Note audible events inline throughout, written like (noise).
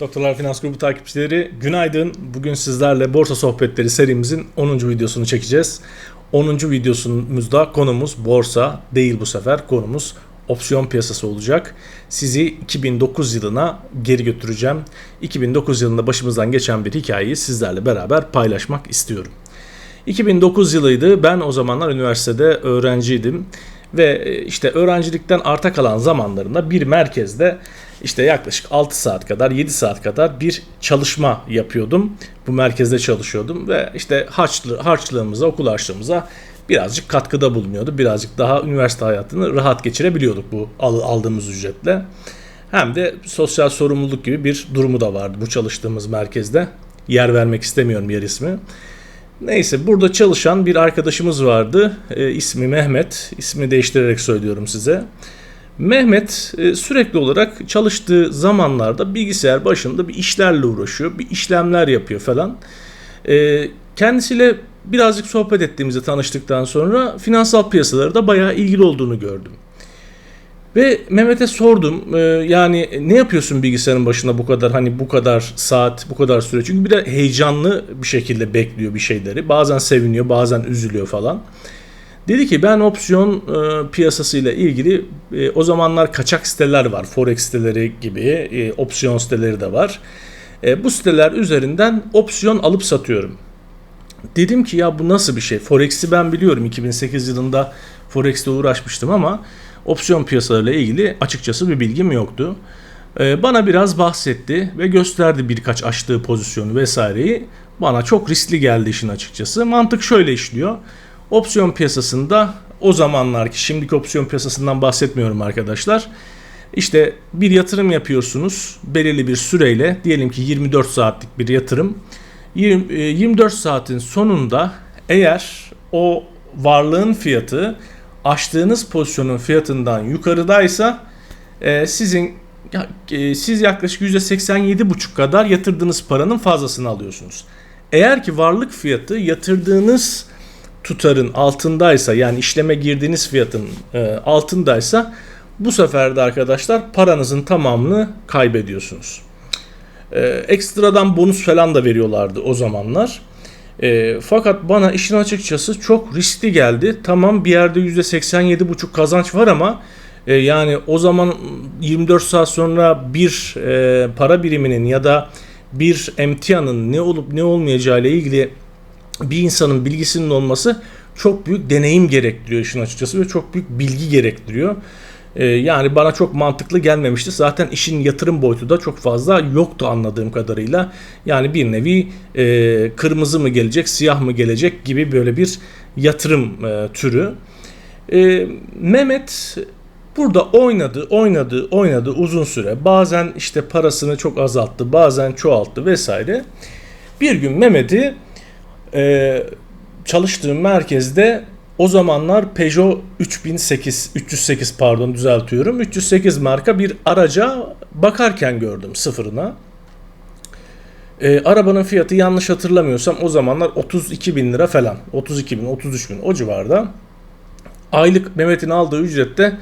Doktorlar Finans Grubu takipçileri günaydın. Bugün sizlerle Borsa Sohbetleri serimizin 10. videosunu çekeceğiz. 10. videosumuzda konumuz borsa değil bu sefer. Konumuz opsiyon piyasası olacak. Sizi 2009 yılına geri götüreceğim. 2009 yılında başımızdan geçen bir hikayeyi sizlerle beraber paylaşmak istiyorum. 2009 yılıydı. Ben o zamanlar üniversitede öğrenciydim ve e, işte öğrencilikten arta kalan zamanlarında bir merkezde işte yaklaşık 6 saat kadar 7 saat kadar bir çalışma yapıyordum. Bu merkezde çalışıyordum ve işte harçlı, harçlığımıza, okul harçlığımıza birazcık katkıda bulunuyordu. Birazcık daha üniversite hayatını rahat geçirebiliyorduk bu aldığımız ücretle. Hem de sosyal sorumluluk gibi bir durumu da vardı bu çalıştığımız merkezde. Yer vermek istemiyorum yer ismi. Neyse burada çalışan bir arkadaşımız vardı. E, ismi Mehmet. İsmi değiştirerek söylüyorum size. Mehmet e, sürekli olarak çalıştığı zamanlarda bilgisayar başında bir işlerle uğraşıyor. Bir işlemler yapıyor falan. E, kendisiyle birazcık sohbet ettiğimizde tanıştıktan sonra finansal piyasaları da bayağı ilgili olduğunu gördüm. Ve Mehmet'e sordum e, yani ne yapıyorsun bilgisayarın başında bu kadar hani bu kadar saat bu kadar süre çünkü bir de heyecanlı bir şekilde bekliyor bir şeyleri bazen seviniyor bazen üzülüyor falan. Dedi ki ben opsiyon e, piyasasıyla ilgili e, o zamanlar kaçak siteler var forex siteleri gibi e, opsiyon siteleri de var. E, bu siteler üzerinden opsiyon alıp satıyorum. Dedim ki ya bu nasıl bir şey? Forex'i ben biliyorum 2008 yılında Forex'te uğraşmıştım ama opsiyon piyasalarıyla ilgili açıkçası bir bilgim yoktu. Ee, bana biraz bahsetti ve gösterdi birkaç açtığı pozisyonu vesaireyi. Bana çok riskli geldi işin açıkçası. Mantık şöyle işliyor. Opsiyon piyasasında o zamanlar ki şimdiki opsiyon piyasasından bahsetmiyorum arkadaşlar. İşte bir yatırım yapıyorsunuz belirli bir süreyle diyelim ki 24 saatlik bir yatırım. 20, 24 e, saatin sonunda eğer o varlığın fiyatı açtığınız pozisyonun fiyatından yukarıdaysa e, sizin e, siz yaklaşık %87,5 kadar yatırdığınız paranın fazlasını alıyorsunuz. Eğer ki varlık fiyatı yatırdığınız tutarın altındaysa yani işleme girdiğiniz fiyatın e, altındaysa bu sefer de arkadaşlar paranızın tamamını kaybediyorsunuz. E, ekstradan bonus falan da veriyorlardı o zamanlar. E, fakat bana işin açıkçası çok riskli geldi. Tamam bir yerde %87,5 kazanç var ama e, yani o zaman 24 saat sonra bir e, para biriminin ya da bir emtianın ne olup ne olmayacağı ile ilgili bir insanın bilgisinin olması çok büyük deneyim gerektiriyor işin açıkçası ve çok büyük bilgi gerektiriyor. Ee, yani bana çok mantıklı gelmemişti. Zaten işin yatırım boyutu da çok fazla yoktu anladığım kadarıyla. Yani bir nevi e, kırmızı mı gelecek, siyah mı gelecek gibi böyle bir yatırım e, türü. E, Mehmet burada oynadı, oynadı, oynadı uzun süre. Bazen işte parasını çok azalttı, bazen çoğalttı vesaire. Bir gün Mehmet'i e, çalıştığım merkezde o zamanlar Peugeot 3008, 308 pardon düzeltiyorum. 308 marka bir araca bakarken gördüm sıfırına. E, arabanın fiyatı yanlış hatırlamıyorsam o zamanlar 32 bin lira falan. 32 bin, 33 bin o civarda. Aylık Mehmet'in aldığı ücrette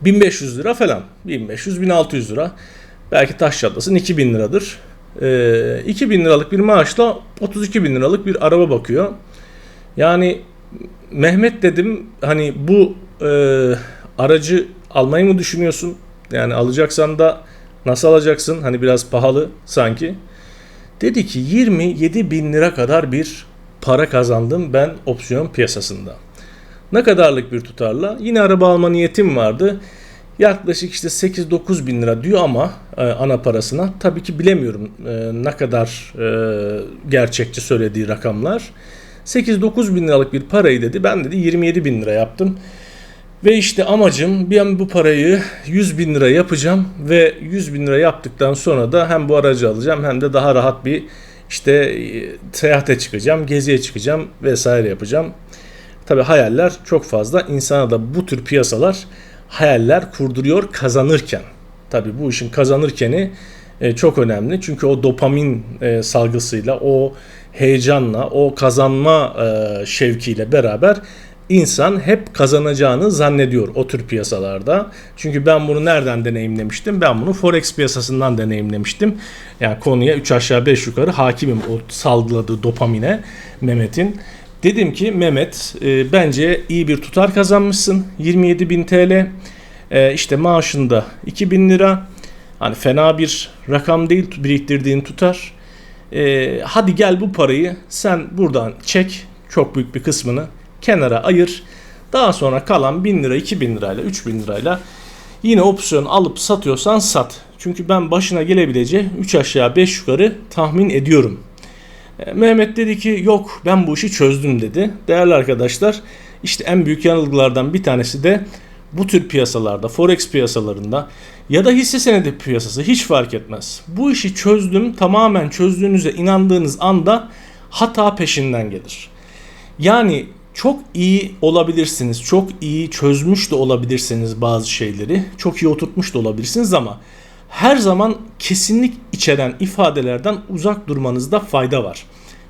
1500 lira falan. 1500-1600 lira. Belki taş çatlasın 2000 liradır. E, 2000 liralık bir maaşla 32 bin liralık bir araba bakıyor. Yani Mehmet dedim hani bu e, aracı almayı mı düşünüyorsun? Yani alacaksan da nasıl alacaksın? Hani biraz pahalı sanki. Dedi ki 27 bin lira kadar bir para kazandım ben opsiyon piyasasında. Ne kadarlık bir tutarla? Yine araba alma niyetim vardı. Yaklaşık işte 8-9 bin lira diyor ama e, ana parasına. Tabii ki bilemiyorum e, ne kadar e, gerçekçi söylediği rakamlar. 8-9 bin liralık bir parayı dedi. Ben dedi 27 bin lira yaptım. Ve işte amacım bir an bu parayı 100 bin lira yapacağım ve 100 bin lira yaptıktan sonra da hem bu aracı alacağım hem de daha rahat bir işte e, seyahate çıkacağım, geziye çıkacağım vesaire yapacağım. Tabi hayaller çok fazla. İnsana da bu tür piyasalar hayaller kurduruyor kazanırken. Tabi bu işin kazanırkeni e, çok önemli. Çünkü o dopamin e, salgısıyla, o heyecanla, o kazanma e, şevkiyle beraber insan hep kazanacağını zannediyor o tür piyasalarda. Çünkü ben bunu nereden deneyimlemiştim? Ben bunu Forex piyasasından deneyimlemiştim. Yani konuya 3 aşağı 5 yukarı hakimim o salgıladığı dopamine Mehmet'in. Dedim ki Mehmet e, bence iyi bir tutar kazanmışsın. 27 bin TL. E, işte maaşında 2000 lira. Hani fena bir rakam değil biriktirdiğin tutar. E, hadi gel bu parayı sen buradan çek. Çok büyük bir kısmını kenara ayır. Daha sonra kalan 1000 lira, 2000 lirayla, 3000 lirayla yine opsiyon alıp satıyorsan sat. Çünkü ben başına gelebileceği 3 aşağı 5 yukarı tahmin ediyorum. E, Mehmet dedi ki yok ben bu işi çözdüm dedi. Değerli arkadaşlar işte en büyük yanılgılardan bir tanesi de bu tür piyasalarda, forex piyasalarında ya da hisse senedi piyasası hiç fark etmez. Bu işi çözdüm tamamen çözdüğünüze inandığınız anda hata peşinden gelir. Yani çok iyi olabilirsiniz, çok iyi çözmüş de olabilirsiniz bazı şeyleri, çok iyi oturtmuş da olabilirsiniz ama her zaman kesinlik içeren ifadelerden uzak durmanızda fayda var.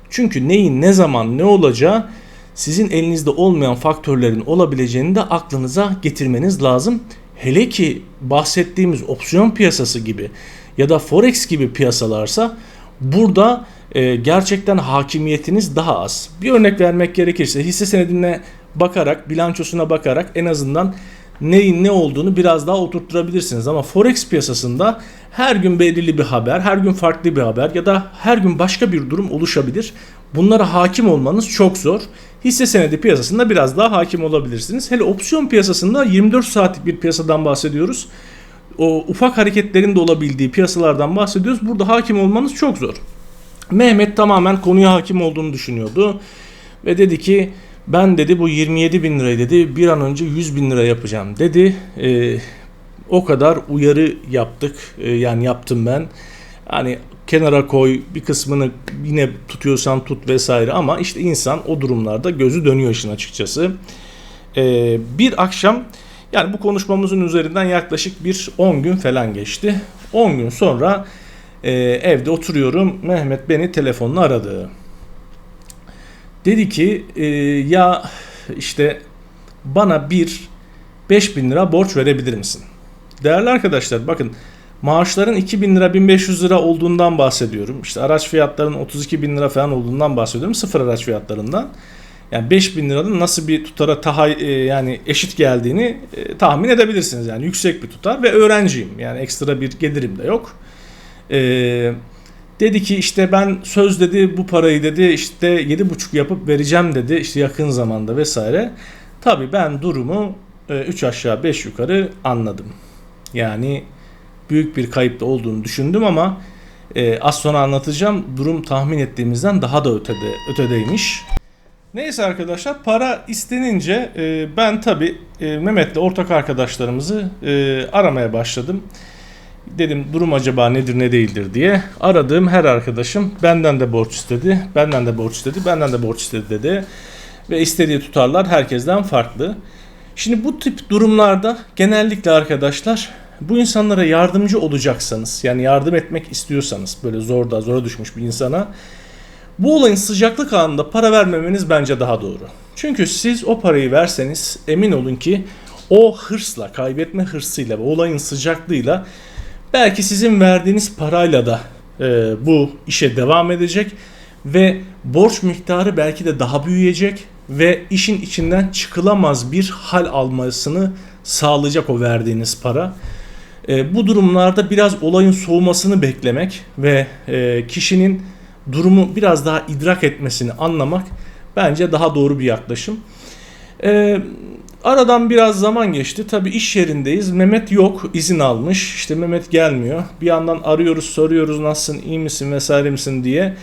Çünkü neyin ne zaman ne olacağı sizin elinizde olmayan faktörlerin olabileceğini de aklınıza getirmeniz lazım. Hele ki bahsettiğimiz opsiyon piyasası gibi ya da forex gibi piyasalarsa burada e, gerçekten hakimiyetiniz daha az. Bir örnek vermek gerekirse hisse senedine bakarak, bilançosuna bakarak en azından neyin ne olduğunu biraz daha oturtturabilirsiniz. Ama forex piyasasında her gün belirli bir haber, her gün farklı bir haber ya da her gün başka bir durum oluşabilir. Bunlara hakim olmanız çok zor. Hisse senedi piyasasında biraz daha hakim olabilirsiniz. Hele opsiyon piyasasında 24 saatlik bir piyasadan bahsediyoruz. O ufak hareketlerin de olabildiği piyasalardan bahsediyoruz. Burada hakim olmanız çok zor. Mehmet tamamen konuya hakim olduğunu düşünüyordu. Ve dedi ki ben dedi bu 27 bin lirayı dedi bir an önce 100 bin lira yapacağım dedi. Ee, o kadar uyarı yaptık ee, yani yaptım ben. Hani kenara koy bir kısmını yine tutuyorsan tut vesaire ama işte insan o durumlarda gözü dönüyor işin açıkçası. Ee, bir akşam yani bu konuşmamızın üzerinden yaklaşık bir 10 gün falan geçti. 10 gün sonra e, evde oturuyorum Mehmet beni telefonla aradı. Dedi ki e, ya işte bana bir 5000 lira borç verebilir misin? Değerli arkadaşlar bakın maaşların 2000 lira 1500 lira olduğundan bahsediyorum. İşte araç fiyatlarının 32 bin lira falan olduğundan bahsediyorum. Sıfır araç fiyatlarından. Yani 5000 liranın nasıl bir tutara tahay e, yani eşit geldiğini e, tahmin edebilirsiniz. Yani yüksek bir tutar ve öğrenciyim. Yani ekstra bir gelirim de yok. Eee Dedi ki işte ben söz dedi bu parayı dedi işte yedi buçuk yapıp vereceğim dedi işte yakın zamanda vesaire. Tabi ben durumu 3 e, aşağı 5 yukarı anladım. Yani büyük bir kayıp da olduğunu düşündüm ama e, az sonra anlatacağım. Durum tahmin ettiğimizden daha da ötede, ötedeymiş. Neyse arkadaşlar para istenince e, ben tabi e, Mehmet'le ortak arkadaşlarımızı e, aramaya başladım. Dedim durum acaba nedir ne değildir diye. Aradığım her arkadaşım benden de borç istedi, benden de borç istedi, benden de borç istedi dedi. Ve istediği tutarlar herkesten farklı. Şimdi bu tip durumlarda genellikle arkadaşlar bu insanlara yardımcı olacaksanız yani yardım etmek istiyorsanız böyle zorda zora düşmüş bir insana bu olayın sıcaklık anında para vermemeniz bence daha doğru. Çünkü siz o parayı verseniz emin olun ki o hırsla, kaybetme hırsıyla ve olayın sıcaklığıyla Belki sizin verdiğiniz parayla da e, bu işe devam edecek ve borç miktarı belki de daha büyüyecek ve işin içinden çıkılamaz bir hal almasını sağlayacak o verdiğiniz para. E, bu durumlarda biraz olayın soğumasını beklemek ve e, kişinin durumu biraz daha idrak etmesini anlamak bence daha doğru bir yaklaşım. E, Aradan biraz zaman geçti. Tabii iş yerindeyiz. Mehmet yok. izin almış. İşte Mehmet gelmiyor. Bir yandan arıyoruz, soruyoruz nasılsın, iyi misin vesaire misin diye.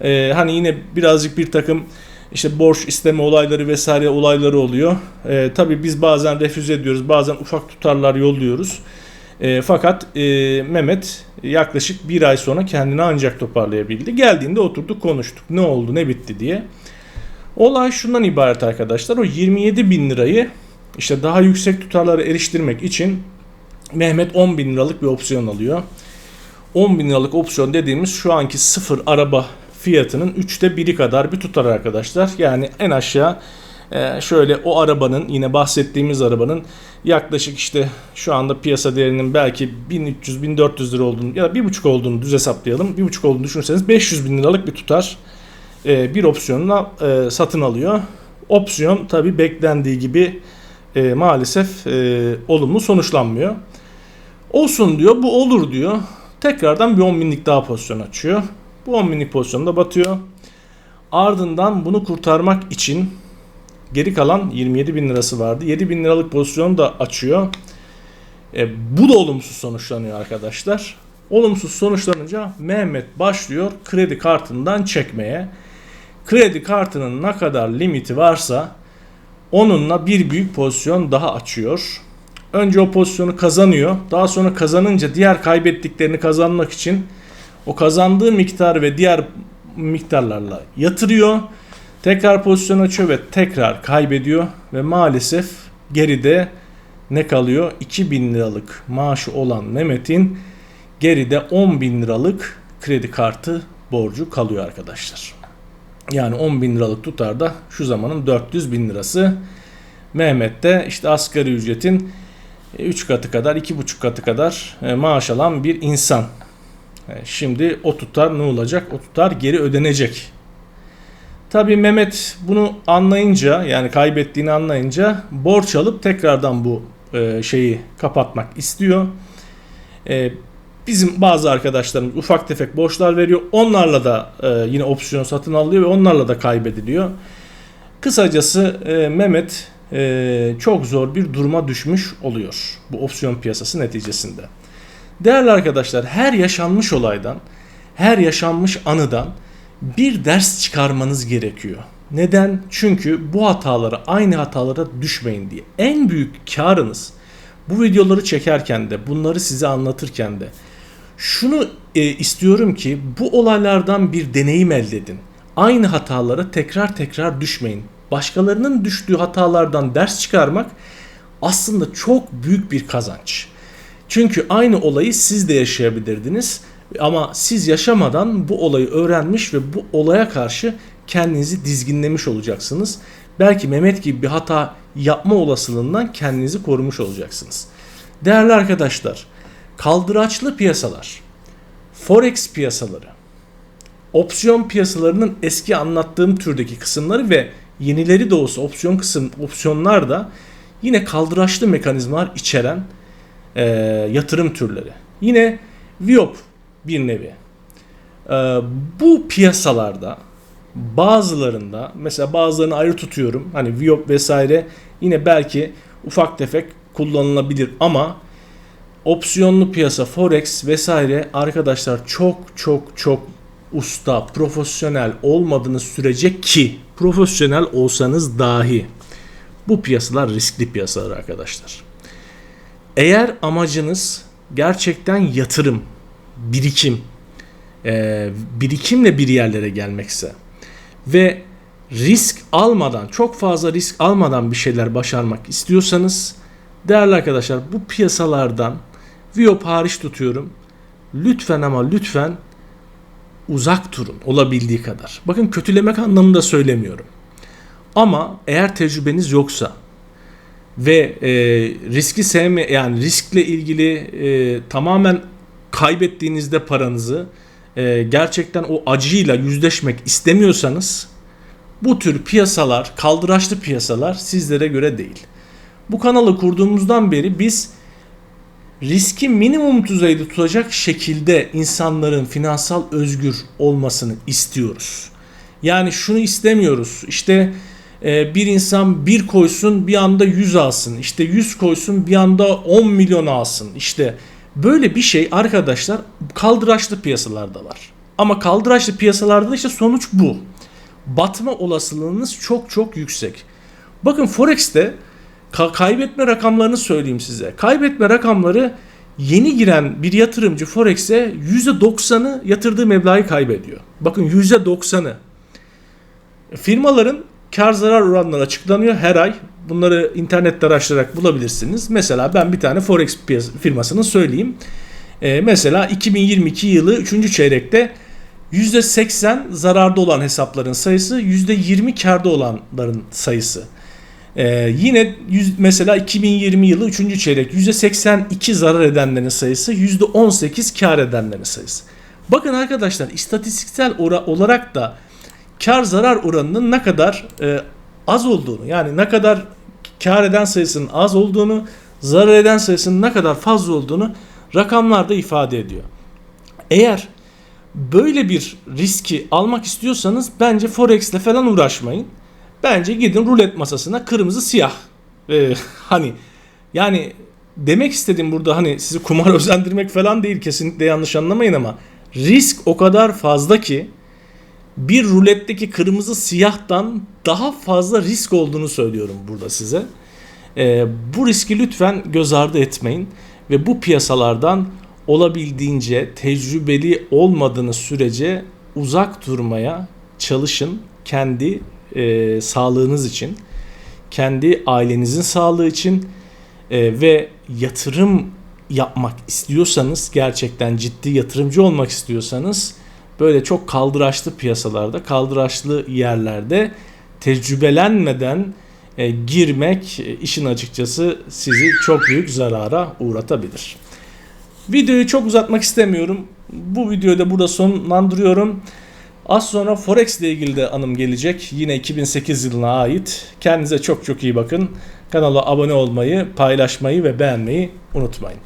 Ee, hani yine birazcık bir takım işte borç isteme olayları vesaire olayları oluyor. Ee, tabii biz bazen refüze ediyoruz. Bazen ufak tutarlar yolluyoruz. E, fakat e, Mehmet yaklaşık bir ay sonra kendini ancak toparlayabildi. Geldiğinde oturduk konuştuk. Ne oldu ne bitti diye. Olay şundan ibaret arkadaşlar. O 27 bin lirayı işte daha yüksek tutarlara eriştirmek için Mehmet 10 bin liralık bir opsiyon alıyor. 10 bin liralık opsiyon dediğimiz şu anki sıfır araba fiyatının üçte biri kadar bir tutar arkadaşlar. Yani en aşağı Ee, şöyle o arabanın yine bahsettiğimiz arabanın yaklaşık işte şu anda piyasa değerinin belki 1300-1400 lira olduğunu ya da 1,5 olduğunu düz hesaplayalım. 1,5 olduğunu düşünürseniz 500 bin liralık bir tutar e, bir opsiyonla e, satın alıyor. Opsiyon tabi beklendiği gibi e, maalesef e, olumlu sonuçlanmıyor. Olsun diyor bu olur diyor. Tekrardan bir 10 binlik daha pozisyon açıyor. Bu 10 binlik pozisyonda batıyor. Ardından bunu kurtarmak için geri kalan 27 bin lirası vardı. 7 bin liralık pozisyonu da açıyor. E, bu da olumsuz sonuçlanıyor arkadaşlar. Olumsuz sonuçlanınca Mehmet başlıyor kredi kartından çekmeye. Kredi kartının ne kadar limiti varsa onunla bir büyük pozisyon daha açıyor. Önce o pozisyonu kazanıyor. Daha sonra kazanınca diğer kaybettiklerini kazanmak için o kazandığı miktar ve diğer miktarlarla yatırıyor. Tekrar pozisyon açıyor ve tekrar kaybediyor ve maalesef geride ne kalıyor? 2000 liralık maaşı olan Mehmet'in geride 10 bin liralık kredi kartı borcu kalıyor arkadaşlar. Yani 10 bin liralık tutarda şu zamanın 400 bin lirası. Mehmet de işte asgari ücretin 3 katı kadar 2,5 katı kadar e, maaş alan bir insan. E, şimdi o tutar ne olacak? O tutar geri ödenecek. Tabi Mehmet bunu anlayınca yani kaybettiğini anlayınca borç alıp tekrardan bu e, şeyi kapatmak istiyor. Bizim bazı arkadaşlarımız ufak tefek borçlar veriyor. Onlarla da yine opsiyon satın alıyor ve onlarla da kaybediliyor. Kısacası Mehmet e, çok zor bir duruma düşmüş oluyor bu opsiyon piyasası neticesinde. Değerli arkadaşlar her yaşanmış olaydan, her yaşanmış anıdan bir ders çıkarmanız gerekiyor. Neden? Çünkü bu hatalara, aynı hatalara düşmeyin diye. En büyük karınız bu videoları çekerken de, bunları size anlatırken de şunu e, istiyorum ki bu olaylardan bir deneyim elde edin. Aynı hatalara tekrar tekrar düşmeyin başkalarının düştüğü hatalardan ders çıkarmak aslında çok büyük bir kazanç. Çünkü aynı olayı siz de yaşayabilirdiniz ama siz yaşamadan bu olayı öğrenmiş ve bu olaya karşı kendinizi dizginlemiş olacaksınız. Belki Mehmet gibi bir hata yapma olasılığından kendinizi korumuş olacaksınız. Değerli arkadaşlar, kaldıraçlı piyasalar, forex piyasaları, opsiyon piyasalarının eski anlattığım türdeki kısımları ve yenileri de olsa opsiyon kısım opsiyonlar da yine kaldıraçlı mekanizmalar içeren e, yatırım türleri. Yine Viop bir nevi. E, bu piyasalarda bazılarında mesela bazılarını ayrı tutuyorum. Hani Viop vesaire yine belki ufak tefek kullanılabilir ama opsiyonlu piyasa forex vesaire arkadaşlar çok çok çok usta, profesyonel olmadığınız sürece ki profesyonel olsanız dahi bu piyasalar riskli piyasalar arkadaşlar. Eğer amacınız gerçekten yatırım, birikim, e, birikimle bir yerlere gelmekse ve risk almadan, çok fazla risk almadan bir şeyler başarmak istiyorsanız değerli arkadaşlar bu piyasalardan Viop hariç tutuyorum. Lütfen ama lütfen uzak durun olabildiği kadar. Bakın kötülemek anlamında söylemiyorum. Ama eğer tecrübeniz yoksa ve e, riski sevme yani riskle ilgili e, tamamen kaybettiğinizde paranızı e, gerçekten o acıyla yüzleşmek istemiyorsanız bu tür piyasalar, kaldıraçlı piyasalar sizlere göre değil. Bu kanalı kurduğumuzdan beri biz riski minimum düzeyde tutacak şekilde insanların finansal özgür olmasını istiyoruz. Yani şunu istemiyoruz. İşte e, bir insan bir koysun bir anda 100 alsın. İşte 100 koysun bir anda 10 milyon alsın. İşte böyle bir şey arkadaşlar kaldıraçlı piyasalarda var. Ama kaldıraçlı piyasalarda işte sonuç bu. Batma olasılığınız çok çok yüksek. Bakın Forex'te Ka- kaybetme rakamlarını söyleyeyim size. Kaybetme rakamları yeni giren bir yatırımcı Forex'e %90'ı yatırdığı meblağı kaybediyor. Bakın %90'ı. Firmaların kar zarar oranları açıklanıyor her ay. Bunları internette araştırarak bulabilirsiniz. Mesela ben bir tane Forex firmasını söyleyeyim. Ee, mesela 2022 yılı 3. çeyrekte %80 zararda olan hesapların sayısı, %20 karda olanların sayısı. Ee, yine yüz, mesela 2020 yılı 3. çeyrek %82 zarar edenlerin sayısı, %18 kar edenlerin sayısı. Bakın arkadaşlar istatistiksel olarak da kar zarar oranının ne kadar e, az olduğunu yani ne kadar kar eden sayısının az olduğunu, zarar eden sayısının ne kadar fazla olduğunu rakamlarda ifade ediyor. Eğer böyle bir riski almak istiyorsanız bence forex ile falan uğraşmayın. Bence gidin rulet masasına kırmızı siyah. Ee, (laughs) hani yani demek istediğim burada hani sizi kumar (laughs) özendirmek falan değil kesinlikle yanlış anlamayın ama risk o kadar fazla ki bir ruletteki kırmızı siyahtan daha fazla risk olduğunu söylüyorum burada size. Ee, bu riski lütfen göz ardı etmeyin ve bu piyasalardan olabildiğince tecrübeli olmadığınız sürece uzak durmaya çalışın kendi e, sağlığınız için, kendi ailenizin sağlığı için e, ve yatırım yapmak istiyorsanız gerçekten ciddi yatırımcı olmak istiyorsanız böyle çok kaldıraçlı piyasalarda, kaldıraçlı yerlerde tecrübelenmeden e, girmek e, işin açıkçası sizi çok büyük zarara uğratabilir. Videoyu çok uzatmak istemiyorum. Bu videoyu da burada sonlandırıyorum. Az sonra Forex ile ilgili de anım gelecek. Yine 2008 yılına ait. Kendinize çok çok iyi bakın. Kanala abone olmayı, paylaşmayı ve beğenmeyi unutmayın.